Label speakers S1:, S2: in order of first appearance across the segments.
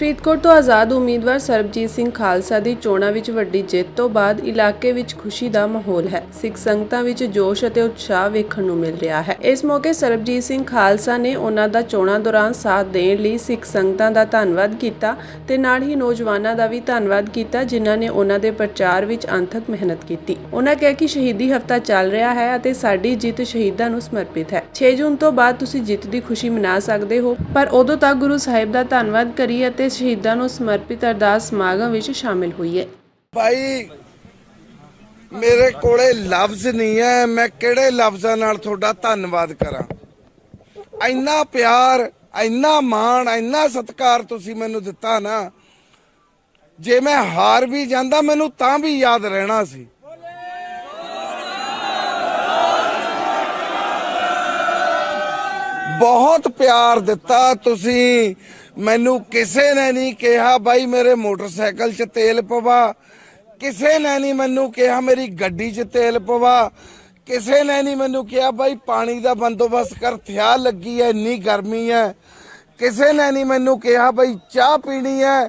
S1: ਫਰੀਦਕੋਟ ਤੋਂ ਆਜ਼ਾਦ ਉਮੀਦਵਾਰ ਸਰਬਜੀਤ ਸਿੰਘ ਖਾਲਸਾ ਦੀ ਚੋਣਾਂ ਵਿੱਚ ਵੱਡੀ ਜਿੱਤ ਤੋਂ ਬਾਅਦ ਇਲਾਕੇ ਵਿੱਚ ਖੁਸ਼ੀ ਦਾ ਮਾਹੌਲ ਹੈ। ਸਿੱਖ ਸੰਗਤਾਂ ਵਿੱਚ ਜੋਸ਼ ਅਤੇ ਉਤਸ਼ਾਹ ਵੇਖਣ ਨੂੰ ਮਿਲ ਰਿਹਾ ਹੈ। ਇਸ ਮੌਕੇ ਸਰਬਜੀਤ ਸਿੰਘ ਖਾਲਸਾ ਨੇ ਉਹਨਾਂ ਦਾ ਚੋਣਾਂ ਦੌਰਾਨ ਸਾਥ ਦੇਣ ਲਈ ਸਿੱਖ ਸੰਗਤਾਂ ਦਾ ਧੰਨਵਾਦ ਕੀਤਾ ਤੇ ਨਾਲ ਹੀ ਨੌਜਵਾਨਾਂ ਦਾ ਵੀ ਧੰਨਵਾਦ ਕੀਤਾ, ਜਿਨ੍ਹਾਂ ਨੇ ਉਹਨਾਂ ਦੇ ਪ੍ਰਚਾਰ ਵਿੱਚ ਅੰਥਕ ਮਿਹਨਤ ਕੀਤੀ। ਉਹਨਾਂ ਕਿਹਾ ਕਿ ਸ਼ਹੀਦੀ ਹਫਤਾ ਚੱਲ ਰਿਹਾ ਹੈ ਅਤੇ ਸਾਡੀ ਜਿੱਤ ਸ਼ਹੀਦਾਂ ਨੂੰ ਸਮਰਪਿਤ ਹੈ। 6 ਜੂਨ ਤੋਂ ਬਾਅਦ ਤੁਸੀਂ ਜਿੱਤ ਦੀ ਖੁਸ਼ੀ ਮਨਾ ਸਕਦੇ ਹੋ, ਪਰ ਉਦੋਂ ਤੱਕ ਗੁਰੂ ਸਾਹਿਬ ਦਾ ਧੰਨਵਾਦ ਕਰੀਏ ਅਤੇ ਸ਼ਹੀਦਾਂ ਨੂੰ ਸਮਰਪਿਤ ਅਰਦਾਸ ਸਮਾਗਮ ਵਿੱਚ ਸ਼ਾਮਿਲ ਹੋਈਏ
S2: ਭਾਈ, ਮੇਰੇ ਕੋਲੇ ਲਫ਼ਜ਼ ਨਹੀਂ ਹੈ ਮੈਂ ਕਿਹੜੇ ਲਫ਼ਜ਼ਾਂ ਨਾਲ ਤੁਹਾਡਾ ਧੰਨਵਾਦ ਕਰਾਂ? ਇੰਨਾ ਪਿਆਰ, ਇੰਨਾ ਮਾਣ, ਇੰਨਾ ਸਤਿਕਾਰ ਤੁਸੀਂ ਮੈਨੂੰ ਦਿੱਤਾ ਨਾ, ਜੇ ਮੈਂ ਹਾਰ ਵੀ ਜਾਂਦਾ, ਮੈਨੂੰ ਤਾਂ ਵੀ ਯਾਦ ਰਹਿਣਾ ਸੀ। ਬਹੁਤ ਪਿਆਰ ਦਿੱਤਾ ਤੁਸੀਂ ਮੈਨੂੰ ਕਿਸੇ ਨੇ ਨਹੀਂ ਕਿਹਾ ਬਾਈ ਮੇਰੇ ਮੋਟਰਸਾਈਕਲ 'ਚ ਤੇਲ ਪਵਾ। ਕਿਸੇ ਨੇ ਨਹੀਂ ਮੈਨੂੰ ਕਿਹਾ ਮੇਰੀ ਗੱਡੀ 'ਚ ਤੇਲ ਪਵਾ। ਕਿਸੇ ਨੇ ਨਹੀਂ ਮੈਨੂੰ ਕਿਹਾ ਬਾਈ ਪਾਣੀ ਦਾ ਬੰਦੋਬਸਤ ਕਰ, ਥਿਆ ਲੱਗੀ ਐ, ਇੰਨੀ ਗਰਮੀ ਐ। ਕਿਸੇ ਨੇ ਨਹੀਂ ਮੈਨੂੰ ਕਿਹਾ ਬਾਈ ਚਾਹ ਪੀਣੀ ਐ।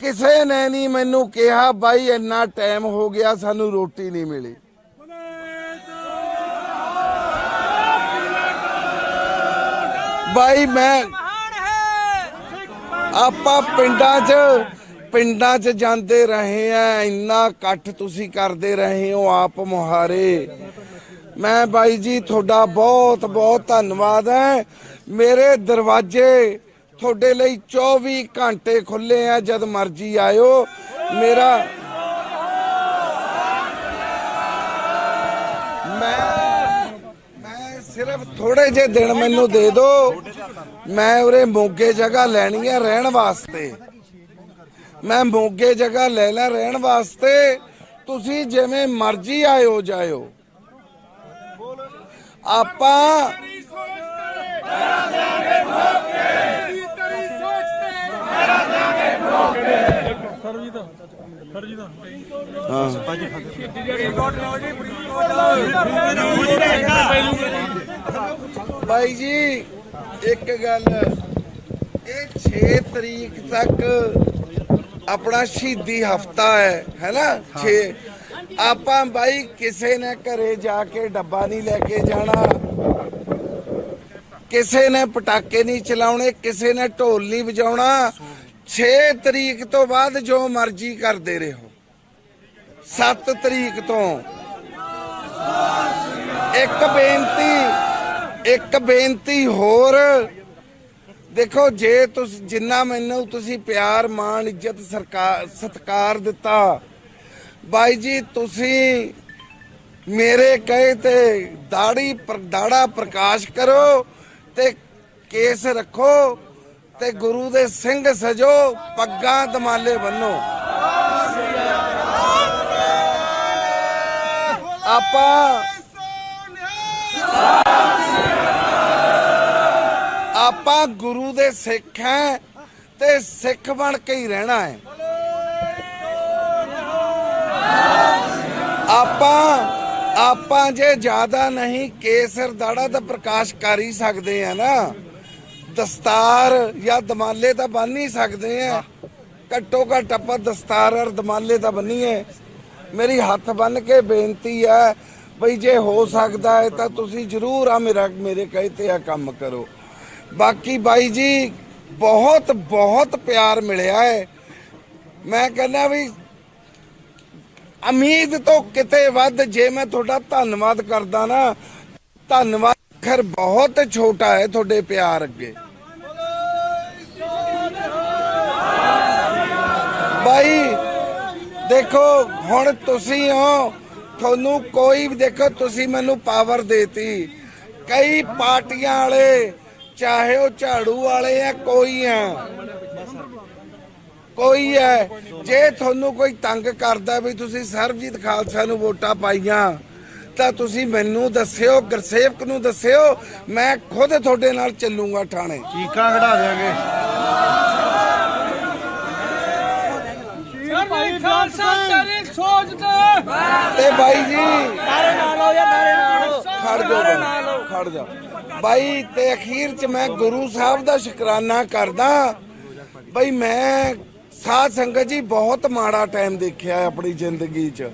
S2: ਕਿਸੇ ਨੇ ਨਹੀਂ ਮੈਨੂੰ ਕਿਹਾ ਬਾਈ ਇੰਨਾ ਟਾਈਮ ਹੋ ਗਿਆ ਸਾਨੂੰ ਰੋਟੀ ਨਹੀਂ ਮਿਲੀ। ਬਾਈ ਮੈਂ ਆਪਾਂ ਪਿੰਡਾਂ 'ਚ ਪਿੰਡਾਂ 'ਚ ਜਾਂਦੇ ਰਹੇ ਆ, ਇੰਨਾ ਇਕੱਠ ਤੁਸੀਂ ਕਰਦੇ ਰਹੇ ਹੋ ਆਪ ਮੁਹਾਰੇ। ਮੈਂ ਬਾਈ ਜੀ, ਤੁਹਾਡਾ ਬਹੁਤ ਬਹੁਤ ਧੰਨਵਾਦ ਹੈ। ਮੇਰੇ ਦਰਵਾਜ਼ੇ ਤੁਹਾਡੇ ਲਈ 24 ਘੰਟੇ ਖੁੱਲੇ ਆ, ਜਦ ਮਰਜ਼ੀ ਆਇਓ। ਮੇਰਾ ਮੈਂ ਮੈਂ ਸਿਰਫ ਥੋੜੇ ਜਿਹੇ ਦਿਨ ਮੈਨੂੰ ਦੇ ਦਿਓ। ਮੈਂ ਉਰੇ ਮੋਗੇ ਜਗ੍ਹਾ ਲੈਣੀ ਹੈ ਰਹਿਣ ਵਾਸਤੇ। ਮੈਂ ਮੋਗੇ ਜਗ੍ਹਾ ਲੈ ਲੈ ਰਹਿਣ ਵਾਸਤੇ। ਤੁਸੀਂ ਜਿਵੇਂ ਮਰਜ਼ੀ ਆਇਓ ਜਾਇਓ। ਆਪਾਂ ਬਾਈ ਜੀ ਇੱਕ ਗੱਲ, ਇਹ 6 ਤਰੀਕ ਤੱਕ ਆਪਣਾ ਸ਼ਹੀਦੀ ਹਫਤਾ ਹੈ ਹੈਨਾ 6 ਆਪਾਂ ਬਾਈ ਕਿਸੇ ਨੇ ਘਰੇ ਜਾ ਕੇ ਡੱਬਾ ਨਹੀਂ ਲੈ ਕੇ ਜਾਣਾ। ਕਿਸੇ ਨੇ ਪਟਾਕੇ ਨਹੀਂ ਚਲਾਉਣੇ, ਕਿਸੇ ਨੇ ਢੋਲ ਨਹੀਂ ਵਜਾਉਣਾ। 6 ਤਰੀਕ ਤੋਂ ਬਾਅਦ ਜੋ ਮਰਜ਼ੀ ਕਰਦੇ ਰਹੋ। 7 ਤਰੀਕ ਤੋਂ। ਇੱਕ ਬੇਨਤੀ ਇੱਕ ਬੇਨਤੀ ਹੋਰ। ਦੇਖੋ, ਜੇ ਤੁਸੀਂ, ਜਿੰਨਾ ਮੈਨੂੰ ਤੁਸੀਂ ਪਿਆਰ, ਮਾਣ, ਇੱਜ਼ਤ ਸਰਕਾਰ ਸਤਕਾਰ ਦਿੱਤਾ, ਬਾਈ ਜੀ, ਤੁਸੀਂ ਮੇਰੇ ਕਹੇ ਤੇ ਦਾੜੀ ਦਾੜਾ ਪ੍ਰਕਾਸ਼ ਕਰੋ ਤੇ ਕੇਸ ਰੱਖੋ ਤੇ ਗੁਰੂ ਦੇ ਸਿੰਘ ਸਜੋ, ਪੱਗਾਂ ਦਮਾਲੇ ਬੰਨੋ। ਆਪਾਂ ਆਪਾਂ ਗੁਰੂ ਦੇ ਸਿੱਖ ਹੈ ਤੇ ਸਿੱਖ ਬਣ ਕੇ ਹੀ ਰਹਿਣਾ ਹੈ। ਆਪਾਂ ਆਪਾਂ ਜੇ ਜ਼ਿਆਦਾ ਨਹੀਂ ਕੇਸਰ ਦਾੜਾ ਤਾਂ ਪ੍ਰਕਾਸ਼ ਕਰ ਹੀ ਸਕਦੇ ਆ ਨਾ। ਦਸਤਾਰ ਜਾਂ ਦਮਾਲੇ ਤਾਂ ਬੰਨ ਹੀ ਸਕਦੇ ਆ। ਘੱਟੋ ਘੱਟ ਆਪਾਂ ਦਸਤਾਰ ਔਰ ਦਮਾਲੇ ਤਾਂ ਬੰਨੀਏ। ਮੇਰੀ ਹੱਥ ਬੰਨ ਕੇ ਬੇਨਤੀ ਹੈ ਬਈ ਜੇ ਹੋ ਸਕਦਾ ਹੈ ਤਾਂ ਤੁਸੀਂ ਜਰੂਰ ਆ ਮੇਰਾ, ਮੇਰੇ ਕਹੇ ਤੇ ਆ ਕੰਮ ਕਰੋ। ਬਾਕੀ ਬਾਈ ਜੀ, ਬਹੁਤ ਬਹੁਤ ਪਿਆਰ ਮਿਲਿਆ ਹੈ। ਮੈਂ ਕਹਿੰਦਾ ਵੀ ਉਮੀਦ ਤੋਂ ਕਿਤੇ ਵੱਧ ਜੇ ਮੈਂ ਤੁਹਾਡਾ ਧੰਨਵਾਦ ਕਰਦਾ ਨਾ, ਧੰਨਵਾਦ ਖਰ ਬਹੁਤ ਛੋਟਾ ਹੈ ਤੁਹਾਡੇ ਪਿਆਰ ਅੱਗੇ। ਬਾਈ, ਦੇਖੋ, ਹੁਣ ਤੁਸੀਂ ਹੋ ਤੁਹਾਨੂੰ ਕੋਈ ਵੀ ਦੇਖੋ, ਤੁਸੀਂ ਮੈਨੂੰ ਪਾਵਰ ਦੇਤੀ। ਕਈ ਪਾਰਟੀਆਂ ਵਾਲੇ, ਚਾਹੇ ਉਹ ਝਾੜੂ ਵਾਲੇ ਆ, ਕੋਈ ਆ। ਕੋਈ ਹੈ ਜੇ ਤੁਹਾਨੂੰ ਕੋਈ ਤੰਗ ਕਰਦਾ ਵੀ ਤੁਸੀਂ ਸਰਬਜੀਤ ਖਾਲਸਾ ਨੂੰ ਵੋਟਾਂ ਪਾਈਆਂ, ਤਾਂ ਤੁਸੀਂ ਮੈਨੂੰ ਦੱਸਿਓ, ਗੁਰਸੇਵਕ ਨੂੰ ਦੱਸਿਓ, ਮੈਂ ਖੁਦ ਤੁਹਾਡੇ ਨਾਲ ਚੱਲੂਗਾ ਥਾਣੇ।
S3: ਚੀਕਾਂ ਕਢਾ ਦੇਾਂਗੇ
S4: ਭਾਈ ਖਾਲਸਾ ਤੇਰੀ ਸੋਚ ਤੇ।
S2: ਤੇ ਬਾਈ ਜੀ
S4: ਨਾਰੇ ਨਾਲ ਹੋ ਜਾਂ ਨਾਰੇ ਨਾਲ
S2: ਖੜ ਜਾ ਬਾਈ, ਖੜ ਜਾ ਬਾਈ ਤੇ ਅਖੀਰ ਚ ਮੈਂ ਗੁਰੂ ਸਾਹਿਬ ਦਾ ਸ਼ੁਕਰਾਨਾ ਕਰਦਾ। ਬਈ ਮੈਂ ਸਾਧ ਸੰਗਤ ਜੀ ਬਹੁਤ ਮਾੜਾ ਟਾਈਮ ਦੇਖਿਆ ਹੈ ਆਪਣੀ ਜ਼ਿੰਦਗੀ 'ਚ।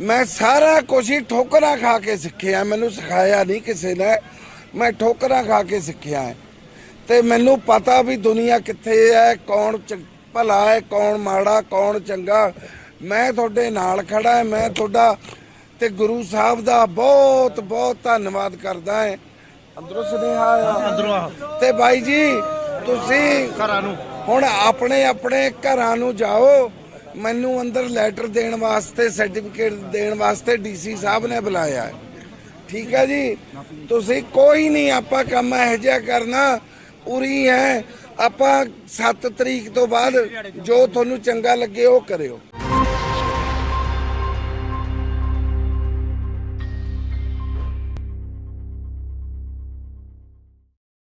S2: ਮੈਂ ਸਾਰਾ ਕੁਝ ਹੀ ਠੋਕਰਾਂ ਖਾ ਕੇ ਸਿੱਖਿਆ। ਮੈਨੂੰ ਸਿਖਾਇਆ ਨਹੀਂ ਕਿਸੇ ਨੇ। ਮੈਂ ਠੋਕਰਾਂ ਖਾ ਕੇ ਸਿੱਖਿਆ ਹੈ। ਤੇ ਮੈਨੂੰ ਪਤਾ ਵੀ ਦੁਨੀਆ ਕਿੱਥੇ ਹੈ ਕੌਣ ਚ- ਭਲਾ ਹੈ ਕੌਣ ਮਾੜਾ ਕੌਣ ਚੰਗਾ। ਮੈਂ ਤੁਹਾਡੇ ਨਾਲ ਖੜਾ ਮੈਂ ਤੁਹਾਡਾ ਤੇ ਗੁਰੂ ਸਾਹਿਬ ਦਾ ਬਹੁਤ ਬਹੁਤ ਧੰਨਵਾਦ ਕਰਦਾ ਹਾਂ। ਅੰਦਰੋਂ ਸੁਨੇਹਾ ਆਇਆ। ਅੰਦਰੋਂ ਤੇ ਬਾਈ ਜੀ ਤੁਸੀਂ ਘਰਾਂ ਨੂੰ। ਹੁਣ ਆਪਣੇ ਆਪਣੇ ਘਰਾਂ ਨੂੰ ਜਾਓ। ਮੈਨੂੰ ਅੰਦਰ ਲੈਟਰ ਦੇਣ ਵਾਸਤੇ ਸਰਟੀਫਿਕੇਟ ਦੇਣ ਵਾਸਤੇ ਡੀਸੀ ਸਾਹਿਬ ਨੇ ਬੁਲਾਇਆ ਠੀਕ ਹੈ ਜੀ? ਤੁਸੀਂ ਕੋਈ ਨਹੀਂ ਆਪਾਂ ਕੰਮ ਇਹੋ ਜਿਹਾ ਕਰਨਾ। ਉਰੀ ਹੈ ਆਪਾਂ 7 ਤਰੀਕ ਤੋਂ ਬਾਅਦ ਜੋ ਤੁਹਾਨੂੰ ਚੰਗਾ ਲੱਗੇ ਉਹ ਕਰਿਓ।